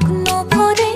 স্বপ্ন ভরে